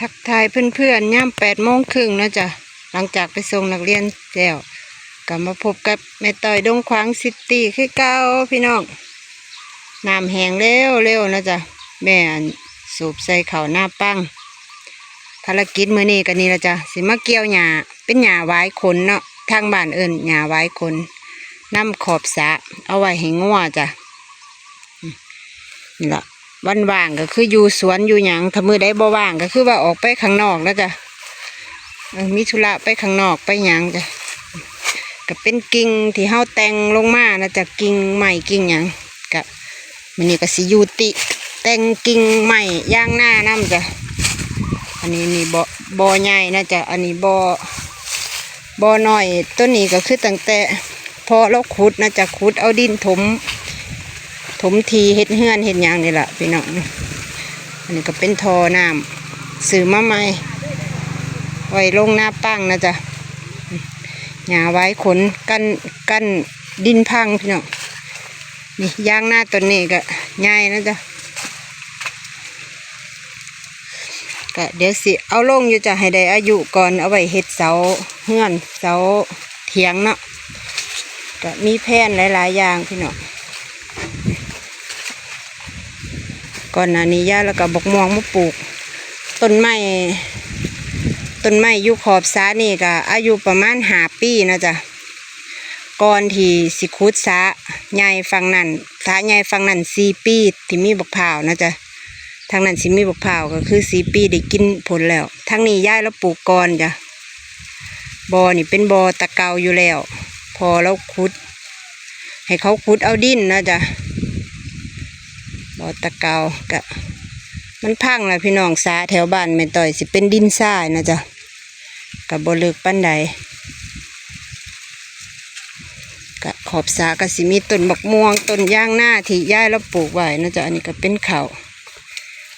ทักทายเพื่อนๆย่ามแปดโมงครึ่งนะจ๊ะหลังจากไปส่งนักเรียนแล้วกลับมาพบกับแม่ต่อยดงขวางซิตี้คือเก้าพี่น้องน้ำแห้งเร็วเร็วนะจ๊ะแม่สูบใส่เข่าหน้าปังภารกิจมือนี้กันนี่ละจ้ะสิมาเกี่ยวหญ้าเป็นหญ้าไว้ขนเนาะทางบ้านเอิ้นหญ้าไว้ขนน้ำขอบสะเอาไว้ให้งัวจ้ะนี่ละ วันว่างก็คืออยู่สวนอยู่หยังถ้ามือได้บ่ว่างก็คือว่าออกไปข้างนอกแล้วจ้ะมีธุระไปข้างนอกไปหยังจ้ะก็เป็นกิ่งที่เฮาแต่งลงมานะจ้ะกิ่งใหม่กิ่งหยังก็มันนี่ก็สิยูติแต่งกิ่งใหม่ย่างหน้านํจ้ะอันนี้นี่บ่บ่ใหญ่นะจ้ะอันนี้บ่อบ่อน้อยต้นนี้ก็คือตั้งแต่พอเราขุดนะจ้ะขุดเอาดินถม ถมทีเฮ็ดเฮือนเฮ็ดยางนี่แหละพี่น้องอันนี้ก็เป็นทอน้ำซื้อมาใหม่ไว้ลงหน้าปั้งนะจ๊ะหญ้าไว้ขนกันกันดินพังพี่น้องนี่ย่างหน้าต้นนี้ก็ใหญ่นะจ๊ะก็เดี๋ยวสิเอาลงอยู่จะให้ได้อายุก่อนเอาไว้เฮ็ดเสาเฮือนเสาเถียงเนาะก็มีแผนหลาย ๆ อย่างพี่น้อง ก่อนหน้านี้ย่าแล้วก็บกม่วงมาปลูก ต้นไม้ต้นไม้อยู่ขอบสานี่ก็อายุประมาณหาปีนะจ๊ะก่อนที่สิคุดสาใหญ่ฝั่งนั้นสาใหญ่ฝั่งนั้นสีปีที่มีบกพร้านะจ๊ะทางนั้นสิมีบกพร้าก็คือสีปีได้กินผลแล้วทางนี้ย่ายแล้วปลูกก่อนจ้ะบอนี่เป็นบอตะเกาอยู่แล้ว พอแล้วคุด ให้เขาคุดเอาดินนะจ๊ะ ตะเกากะมันพังแล้วพี่น้องสาแถวบ้านไม่ต่อยสิเป็นดินทรายนะจ๊ะกับบลึกปั้นใดกะขอบสากะสิมีต้นบักม่วงต้นย่างหน้าที่ย่ายแล้วปลูกไว้นะจ๊ะอันนี้ก็เป็นเขา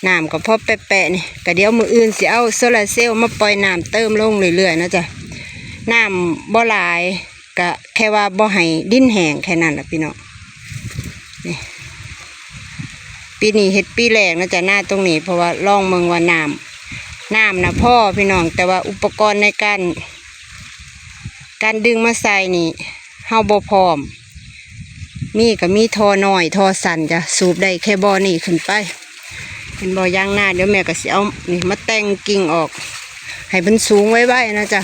น้ำก็พอแปะๆนี่ก็เดี๋ยวมืออื่นสิเอาโซลาร์เซลล์มาปล่อยน้ำเติมลงเรื่อยๆนะจ๊ะน้ำบ่หลายกะแค่ว่าบ่ให้ดินแห้งแค่นั้นแหละพี่น้อง ปีนี้เฮ็ดปีแรกนะจ๊ะหน้าตรงนี้ เพราะว่าล่องเมืองว่าน้ำน้ำนะพ่อพี่น้องแต่ว่าอุปกรณ์ในการการดึงมาใส่นี่เฮาบ่พร้อม มีก็มีทอหน่อยทอสันจ้ะสูบได้แค่บ่อนี่ขึ้นไปเป็นบ่อย่างหน้าเดี๋ยวแม่ก็สิเอานี่มาแต่งกิ่งออก ให้มันสูงไว้ไว้นะจ๊ะ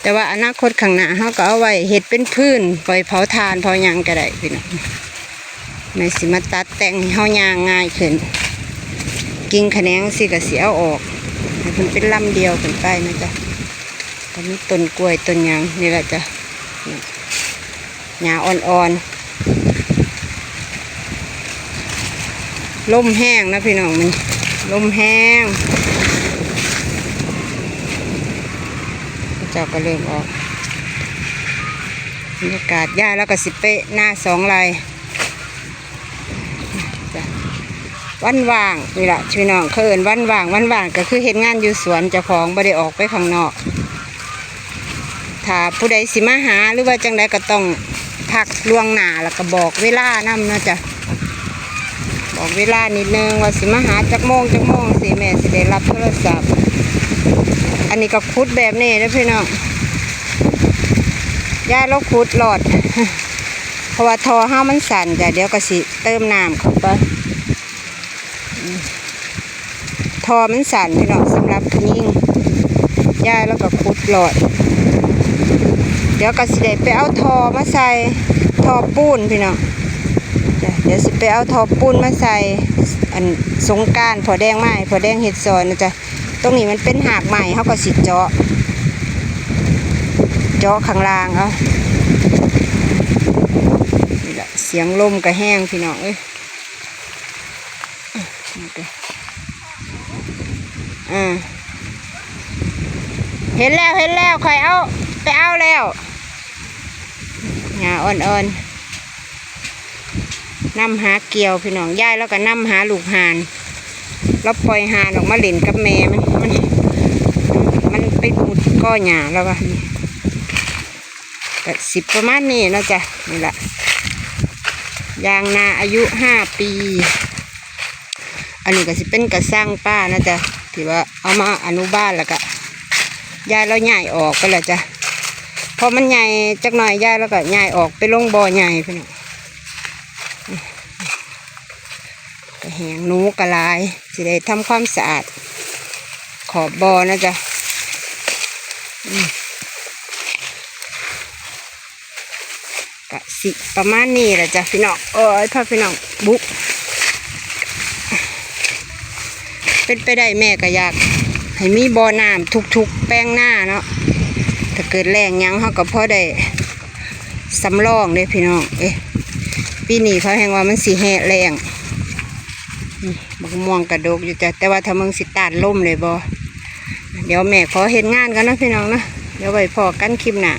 แต่ว่าอนาคตข้างหน้าเฮาก็เอาไว้เฮ็ดเป็นพื้นปล่อยเผาทานเผายังก็ได้พี่น้อง แม่สิมาตัดแต่งเฮายางง่ายขึ้น กิ่งแขนงสิก็สิเอาออกให้มันเป็นลำเดียวขึ้นไปนะจ๊ะก็มีต้นกล้วยต้นยางนี่แหละจ้ะหญ้าอ่อนๆลมแห้งนะพี่น้องมันลมแห้งเจ้าก็เริ่มออกบรรยากาศหญ้าแล้วก็สิเปะหน้าสองลาย วันว่างนี่แหละช่วยน้องเขาเอินวันว่างวันว่างก็คือเห็นงานอยู่สวนเจ้าของไม่ได้ออกไปข้างนอก ถ้าผู้ใดสิมาหาหรือว่าจังใดก็ต้องทักล่วงหน้าแล้วก็บอกเวลานำเนาะจ้ะบอกเวลานิดนึงว่าสิมาหาจักโมงจักโมงสิแม่สิได้รับโทรศัพท์ อันนี้ก็คุดแบบนี้นะพี่น้องย่าเราคุดหลอด เพราะว่าทอห้ามันสั่นจ้ะเดี๋ยวก็สิเติมน้ำเข้าไป ทอมันสั่นพี่น้องสำหรับยิ่งย่ายแล้วก็ขุดหลอด เดี๋ยวก็สิได้ไปเอาทอมาใส่ทอปูนพี่น้องจ้ะเดี๋ยวสิไปเอาทอปูนมาใส่อันสงการพอแดงไม้พอแดงเห็ดซอยนะจ๊ะตรงนี้มันเป็นหากใหม่เขาก็สิเจาะ เจาะข้างล่างเอานี่แหละเสียงลมก็แห้งพี่น้องเอ้ยนี่ก็ อ่าเห็นแล้วเห็นแล้วใคอยเอา ไปเอาแล้วหญ้าอ่อนๆนำหาเกี่ยวพี่น้องย่ายแล้วก็นำหาลูกหานแล้วปล่อยหานออกมาเล่นกับแม่มันมันมันไปมุดก้อหญ้าแล้วก็นี่ก็สิบประมาณนี้นาะจ้ะนี่แหละยางนาอายุห้าปี อันนี้ก็สิเป็นกระสร้างป้านะจ๊ะ ที่ว่าเอามาอนุบาลแล้วก็ยายเราใหญ่ออกไปแล้วจ้ะพอมันใหญ่จักหน่อยยายแล้วก็ใหญ่ออกไปลงบ่อใหญ่พี่น้องก็แหงหนูกระลายสิได้ทำความสะอาด ขอบบ่อนะจ๊ะก็สิประมาณนี้แหละจ้ะพี่น้องเอ้ยพ่อพี่น้องบุ๊ก เป็นไปได้แม่ก็อยาก ให้มีบ่อน้ำทุกๆ แป้งหน้าเนาะถ้าเกิดแรงยังเขาก็พอได้สำรองเลยพี่น้องเอ๊ะปีนี้เขาแหงว่ามันสีแห้แรงมบักม่วงกระดกอยู่จ้ะแต่ว่าถ้ามึงสิตาดล่มเลยบ่เดี๋ยวแม่ขอเห็นงานกันนะพี่น้องนะเดี๋ยวไว้พอกันคลิปหน้า